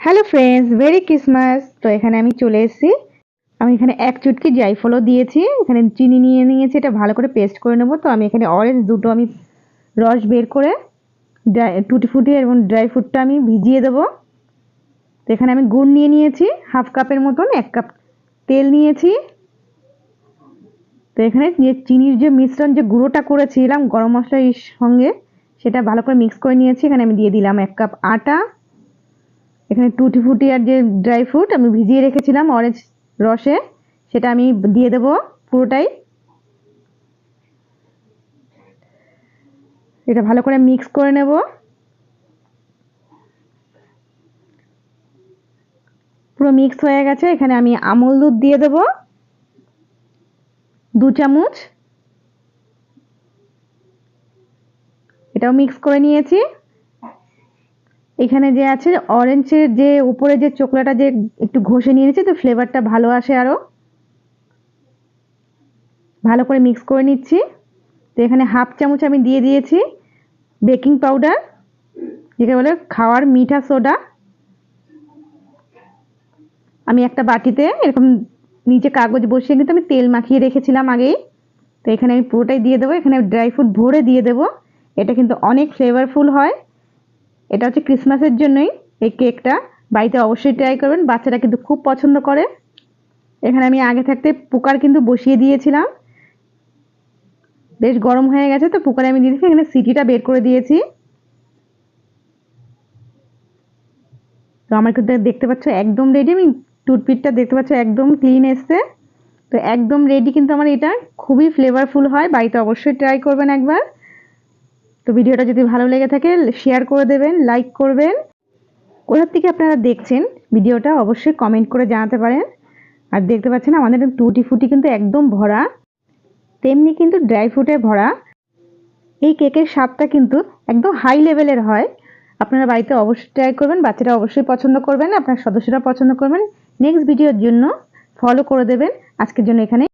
Hello friends very Christmas তো এখানে আমি চলে এসেছি। আমি এখানে এক চুটকি জাইফলও দিয়েছি। এখানে চিনি নিয়ে নিয়েছি। এটা ভালো করে পেস্ট করে নেব। তো আমি এখানে অরেঞ্জ দুটো আমি রস বের করে ড্রাই টুটি ফুটি এবং ড্রাই ফ্রুটটা আমি ভিজিয়ে দেবো। তো এখানে আমি গুড় নিয়ে নিয়েছি। হাফ কাপের মতন, এক কাপ তেল নিয়েছি। তো এখানে যে চিনির যে মিশ্রণ, যে গুঁড়োটা করেছিলাম গরম মশলার সঙ্গে, সেটা ভালো করে মিক্স করে নিয়েছি। এখানে আমি দিয়ে দিলাম এক কাপ আটা। এখানে টুটি ফুটি আর যে ড্রাই ফ্রুট আমি ভিজিয়ে রেখেছিলাম অরেঞ্জ রসে, সেটা আমি দিয়ে দেব পুরোটাই। এটা ভালো করে মিক্স করে নেব। পুরো মিক্স হয়ে গেছে, এখানে আমি আমল দুধ দিয়ে দেব। দু চামচ। এটাও মিক্স করে নিয়েছি। এখানে যে আছে অরেঞ্জের যে উপরে যে চোকলাটা যে একটু ঘষে নিয়ে নিয়েছি, তো ফ্লেভারটা ভালো আসে আরও ভালো করে মিক্স করে নিচ্ছি। তো এখানে হাফ চামচ আমি দিয়ে দিয়েছি বেকিং পাউডার যেটা বলে খাওয়ার মিঠা সোডা আমি একটা বাটিতে, এরকম নিচে কাগজ বসিয়ে কিন্তু আমি তেল মাখিয়ে রেখেছিলাম আগেই। তো এখানে আমি পুরোটাই দিয়ে দেবো, এখানে ড্রাই ফ্রুট ভরে দিয়ে দেবো। এটা কিন্তু অনেক ফ্লেভারফুল হয়। এটা হচ্ছে ক্রিসমাসের জন্যই এই কেকটা। বাড়িতে অবশ্যই ট্রাই করবেন, বাচ্চারা কিন্তু খুব পছন্দ করে। এখানে আমি আগে থাকতে কুকার কিন্তু বসিয়ে দিয়েছিলাম। বেশ গরম হয়ে গেছে তো, কুকারে আমি দিয়েছি, এখানে সিটিটা বের করে দিয়েছি। তো আমার কিন্তু দেখতে পাচ্ছ একদম রেডি আমি টুথপিকটা দেখতে পাচ্ছ একদম ক্লিন এসছে। তো একদম রেডি কিন্তু আমার এটা, খুবই ফ্লেভারফুল হয়, বাড়িতে অবশ্যই ট্রাই করবেন একবার। তো ভিডিওটা যদি ভালো লেগে থাকে শেয়ার করে দেবেন লাইক করবেন। কোথার থেকে আপনারা দেখছেন ভিডিওটা অবশ্যই কমেন্ট করে জানাতে পারেন। আর দেখতে পাচ্ছেন আমাদের টুটি ফুটি কিন্তু একদম ভরা। তেমনি কিন্তু ড্রাই ফ্রুটে ভরা। এই কেকের স্বাদটা কিন্তু একদম হাই লেভেলের হয়। আপনারা বাড়িতে অবশ্যই ট্রাই করবেন, বাচ্চারা অবশ্যই পছন্দ করবেন, আপনার সদস্যরা পছন্দ করবেন। নেক্সট ভিডিওর জন্য ফলো করে দেবেন। আজকের জন্য এখানে